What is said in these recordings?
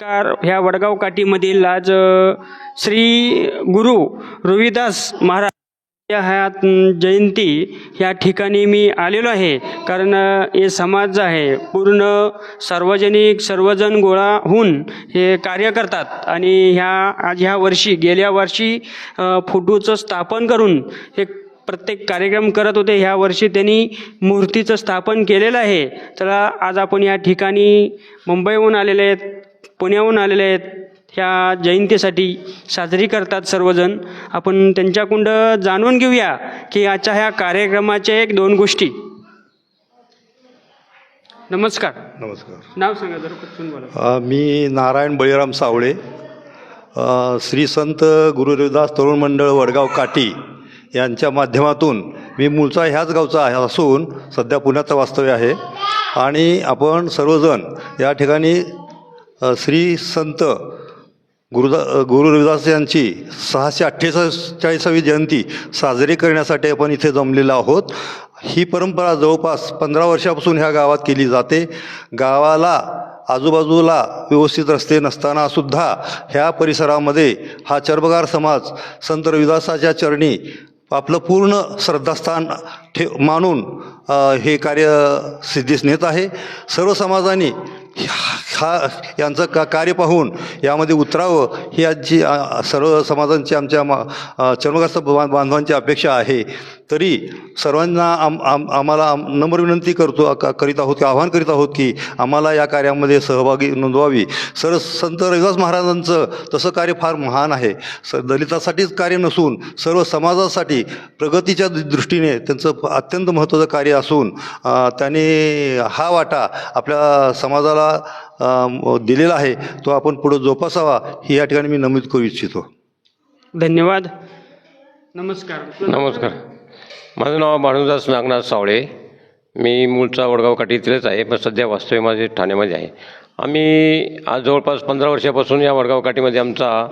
Car ह्या वडगाव काठीमधील आज श्री गुरु रविदास महाराज या ह्या जयंती ह्या ठिकाणी मी आलेलो आहे. कारण हे समाज आहे. पूर्ण सार्वजनिक सर्वजण गोळा होऊन हे कार्य करतात. आणि ह्या आज ह्या वर्षी गेल्या वर्षी फोटोचं स्थापन करून हे प्रत्येक कार्यक्रम करत होते. ह्या वर्षी त्यांनी मूर्तीचं स्थापन केलेलं आहे. तर आज आपण या ठिकाणी मुंबईहून आलेले आहेत. पुण्याहून आलेले आहेत. ह्या जयंतीसाठी साजरी करतात सर्वजण. आपण त्यांच्याकडून जाणून घेऊया की आजच्या ह्या कार्यक्रमाच्या एक दोन गोष्टी. नमस्कार. नमस्कार. नाव सांगा जरा पटकन बोला. मी नारायण बळीराम सावळे. श्री संत गुरु रविदास तरुण मंडळ वडगाव काठी यांच्या माध्यमातून मी मूळचा ह्याच गावचा आहे असून सध्या पुण्याचं वास्तव्य आहे. आणि आपण सर्वजण या ठिकाणी श्री संत गुरुदा गुरु रविदास यांची सहाशे अठ्ठेचाळीसावी जयंती साजरी करण्यासाठी आपण इथे जमलेलो आहोत. ही परंपरा जवळपास पंधरा वर्षापासून ह्या गावात केली जाते. गावाला आजूबाजूला व्यवस्थित रस्ते नसताना सुद्धा ह्या परिसरामध्ये हा चर्मगार समाज संत रविदासाच्या चरणी आपलं पूर्ण श्रद्धास्थान ठेव मानून हे कार्य सिद्धीस नेत आहे. सर्व समाजाने हा यांचं का कार्य पाहून यामध्ये उतरावं ही आजची सर्व समाजांची आमच्या मा चर्मग्रस्त बां- बांधवांची अपेक्षा आहे. तरी सर्वांना आम आम आम्हाला आम- नम्र विनंती करतो करीत आहोत की आव्हान करीत आहोत की आम्हाला या कार्यामध्ये सहभागी नोंदवावी. सर संत रविदास महाराजांचं तसं कार्य फार महान आहे. स दलितासाठीच कार्य नसून सर्व समाजासाठी प्रगतीच्या दृष्टीने त्यांचं अत्यंत महत्त्वाचं कार्य असून त्याने हा वाटा आपल्या समाजाला म- दिलेला आहे तो आपण पुढं जोपासावा ही या ठिकाणी मी नमूद करू इच्छितो. धन्यवाद. नमस्कार. नमस्कार. माझं नाव भानुदास नागनाथ सावळे. मी मूळचा वडगाव काठीतीलच आहे पण सध्या वास्तव्य माझे ठाण्यामध्ये आहे. आम्ही आज जवळपास पंधरा वर्षापासून या वडगाव काठीमध्ये आमचा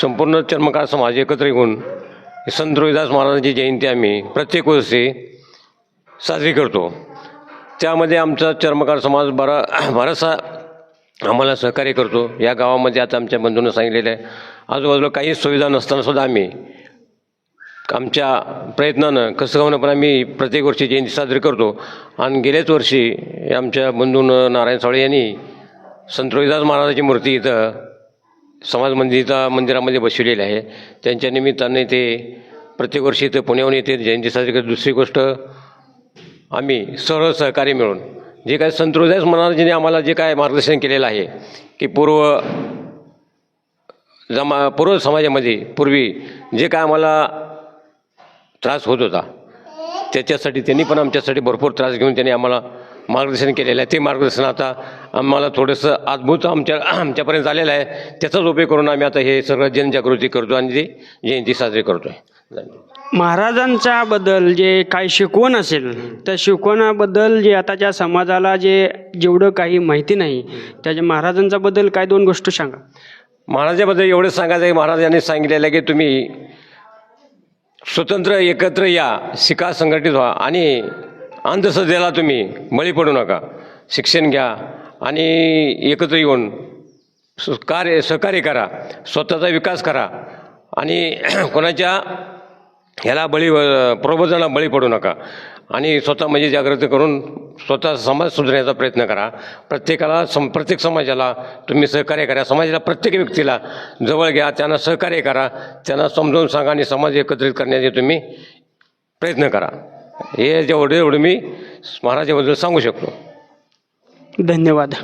संपूर्ण चर्मकार समाज एकत्र येऊन संत रोहिदास महाराजांची जयंती आम्ही प्रत्येक वर्षी साजरी करतो. त्यामध्ये आमचा चर्मकार समाज बरा बराचसा आम्हाला सहकार्य करतो. या गावामध्ये आता आमच्या बंधूंना सांगितलेलं आहे. आजूबाजूला काही सुविधा नसताना सुद्धा आम्ही आमच्या प्रयत्नानं कसं होणं पण आम्ही प्रत्येक वर्षी जयंती साजरी करतो. आणि गेल्याच वर्षी आमच्या बंधून नारायण सावळे यांनी संत रोहिदास महाराजाची मूर्ती इथं समाज मंदिर मंदिरामध्ये बसवलेली आहे. त्यांच्या निमित्ताने ते प्रत्येक वर्षी इथं पुण्याहून येते जयंती साजरी करतो. दुसरी गोष्ट आम्ही सर्व सहकार्य मिळून जे काय संत रोहिदास महाराजांनी आम्हाला जे काय मार्गदर्शन केलेलं आहे की पूर्व जमा पूर्व समाजामध्ये पूर्वी जे काय आम्हाला त्रास होत होता त्याच्यासाठी त्यांनी पण आमच्यासाठी भरपूर त्रास घेऊन त्यांनी आम्हाला मार्गदर्शन केलेलं आहे. ते मार्गदर्शन आता आम्हाला थोडंसं अद्भुत आमच्या आमच्यापर्यंत आलेलं आहे. त्याचाच उपयोग करून आम्ही आता हे सगळं जनजागृती करतो आणि ती जयंती साजरी करतो आहे धन्यवाद महाराजांच्या बद्दल जे काही शिकवण असेल त्या शिकवणाबद्दल जे आताच्या समाजाला जे जेवढं काही माहिती नाही त्याच्या महाराजांच्या बद्दल काय दोन गोष्टी सांगा. महाराजाबद्दल एवढं सांगायचं आहे महाराजांनी सांगितलेलं आहे की तुम्ही स्वतंत्र एकत्र या शिका संघटित व्हा आणि अंधश्रद्धेला तुम्ही बळी पडू नका. शिक्षण घ्या आणि एकत्र येऊन कार्य सहकार्य करा. स्वतःचा विकास करा आणि कोणाच्या ह्याला बळी प्रबोधनाला बळी पडू नका. आणि स्वतः म्हणजे जागृती करून स्वतः समाज सुधारण्याचा प्रयत्न करा. प्रत्येकाला सम प्रत्येक समाजाला तुम्ही सहकार्य करा. समाजाला प्रत्येक व्यक्तीला जवळ घ्या. त्यांना सहकार्य करा. त्यांना समजावून सांगा आणि समाज एकत्रित करण्याचे तुम्ही प्रयत्न करा. हे जेवढे एवढं मी महाराजाबद्दल सांगू शकतो. धन्यवाद.